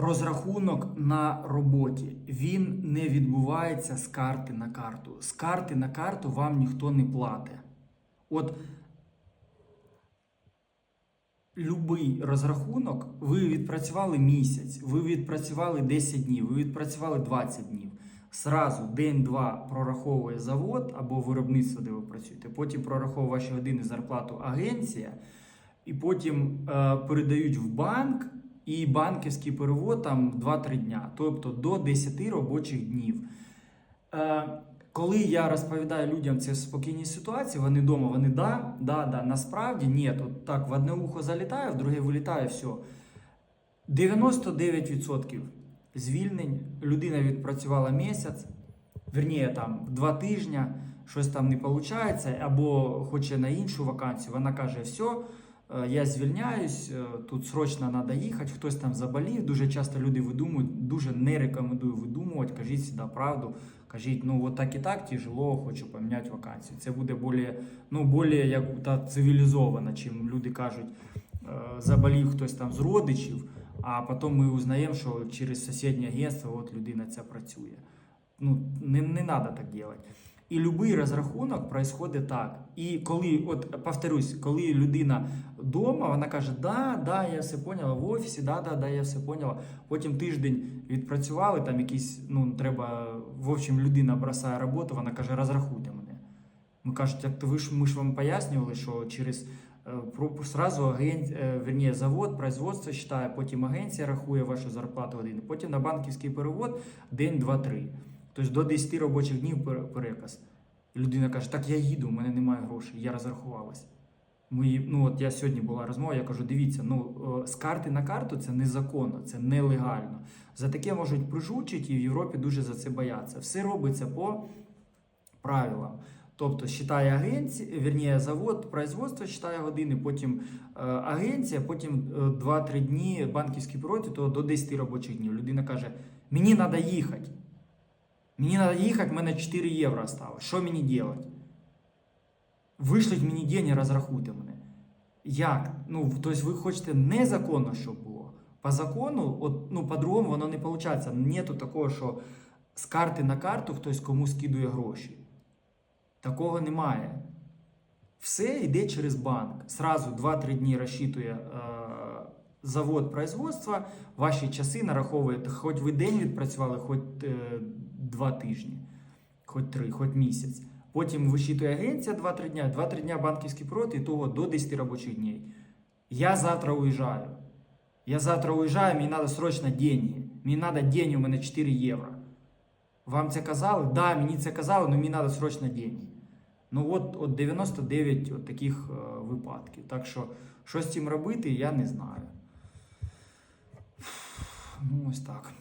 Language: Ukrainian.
Розрахунок на роботі він не відбувається з карти на карту. З карти на карту вам ніхто не платить. От любий розрахунок, ви відпрацювали місяць, ви відпрацювали 10 днів, ви відпрацювали 20 днів. Сразу день-два прораховує завод або виробництво, де ви працюєте. Потім прораховує ваші години зарплату агенція, і потім е, передають в банк, і банківський перевод там 2-3 дня, тобто до 10 робочих днів. Е, коли я розповідаю людям це в спокійній ситуації, вони вдома, вони да, да, да, насправді ні, от так в одне ухо залітає, в друге вилітає, все. 99% звільнень людина відпрацювала місяць, верніше там два тижні, щось там не виходить, або хоче на іншу вакансію, вона каже, все, я звільняюсь, е, тут срочно треба їхати, хтось там заболів. Дуже часто люди видумують, дуже не рекомендую видумувати, кажіть сюди правду. Кажіть, ну от так і так тяжело, хочу поміняти вакансію. Це буде більш, ну, більш як та цивілізовано, чим люди кажуть, е, заболів хтось там з родичів, а потім ми узнаємо, що через сусіднє агентство от людина ця працює. Ну, не, не треба так робити. І будь-який розрахунок происходить так. І коли, от повторюсь, коли людина вдома, вона каже, да, да, я все поняла в офісі, да, да, да, я все поняла. Потім тиждень відпрацювали, там якісь, ну, треба, в общем, людина бросає роботу, вона каже, розрахуйте мене. Ми кажуть, то ви ж ми ж вам пояснювали, що через е, сразу агент, е, завод, производство считає, потім агенція рахує вашу зарплату години, потім на банківський перевод день, два, три. Тобто до 10 робочих днів переказ. І людина каже, так я їду, у мене немає грошей, я розрахувалась. Ми, ну от я сьогодні була розмова, я кажу, дивіться, ну е, з карти на карту це незаконно, це нелегально. За таке можуть прижучити, і в Європі дуже за це бояться. Все робиться по правилам. Тобто считає агенція, верніше, завод, производство считає години, потім е, агенція, потім е, 2-3 дні банківський перевод, і то до 10 робочих днів. Людина каже: мені треба їхати. Треба їхати, в мене 4 євро осталось. Що мені робити? Вишліть мені день і розрахуйте мене. Як? Ну, тобто ви хочете незаконно, щоб було. По закону, от, ну, по-другому воно не виходить. Нету такого, що з карти на карту хтось комусь скидує гроші. Такого немає. Все йде через банк. Сразу 2-3 дні розчитує завод производства, ваші часи нараховує, хоч ви день відпрацювали, хоч е, 2 тижні, хоч 3, хоч місяць. Потім вичитує агенція 2-3 дня, 2-3 дня банківський прот і того до 10 робочих днів. Я завтра уїжджаю. Я завтра уїжджаю, мені треба срочно деньги. Мені треба день, у мене 4 євро. Вам це казали? Так, да, мені це казали, але мені треба срочно деньги. Ну от, от 99 от таких е, випадків. Так що, що з цим робити, я не знаю. Ну, ось так.